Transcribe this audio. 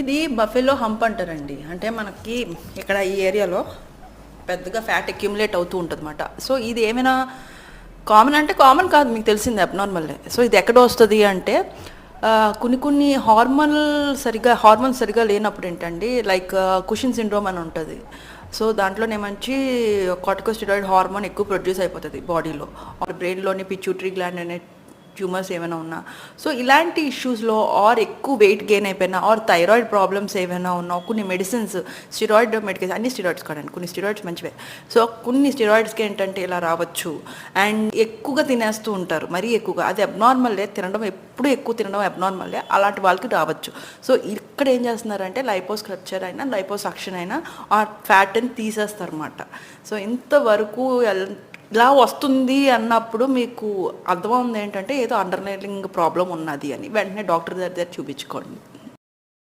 ఇది buffalo hump అంటారండి. అంటే మనకి ఇక్కడ ఈ ఏరియాలో పెద్దగా ఫ్యాట్ అక్యుములేట్ అవుతూ ఉంటుంది అనమాట సో ఇది ఏమైనా కామన్ అంటే కామన్ కాదు మీకు తెలిసింది అబ్నార్మల్లే సో ఇది ఎక్కడ వస్తుంది అంటే కొన్ని కొన్ని హార్మోనల్ సరిగా హార్మోన్ సరిగా లేనప్పుడు ఏంటండి లైక్ కుషన్ సిండ్రోమ్ అని ఉంటుంది. సో దాంట్లోనే మంచి కాటికోస్టిరాయిడ్ హార్మోన్ ఎక్కువ ప్రొడ్యూస్ అయిపోతుంది బాడీలో. బ్రెయిన్లోని పిచ్యూటరీ గ్లాండ్ అనే ట్యూమర్స్ ఏమైనా ఉన్నా. సో ఇలాంటి ఇష్యూస్లో ఆర్ ఎక్కువ వెయిట్ గెయిన్ అయిపోయినా ఆర్ థైరాయిడ్ ప్రాబ్లమ్స్ ఏమైనా ఉన్నా కొన్ని మెడిసిన్స్ స్టిరాయిడ్ మెడికేషన్ అన్ని స్టిరాయిడ్స్ కాదండి కొన్ని స్టిరాయిడ్స్ మంచివే. సో కొన్ని స్టిరాయిడ్స్కి ఏంటంటే ఇలా రావచ్చు. అండ్ ఎక్కువగా తినేస్తూ ఉంటారు మరీ ఎక్కువగా. అది అబ్నార్మల్లే తినడం ఎప్పుడు ఎక్కువ తినడం అబ్నార్మల్లే అలాంటి వాళ్ళకి రావచ్చు. సో ఇక్కడ ఏం చేస్తున్నారంటే లైపోస్ స్క్రప్చర్ అయినా లైపోస్ అక్షన్ అయినా ఆ ఫ్యాట్ని తీసేస్తారు అనమాట సో ఇంతవరకు ఇలా వస్తుంది అన్నప్పుడు మీకు అర్థమవుతుంది ఏంటంటే ఏదో అండర్లైనింగ్ ప్రాబ్లం ఉన్నది అని. వెంటనే డాక్టర్ దగ్గర దగ్గర చూపించుకోండి.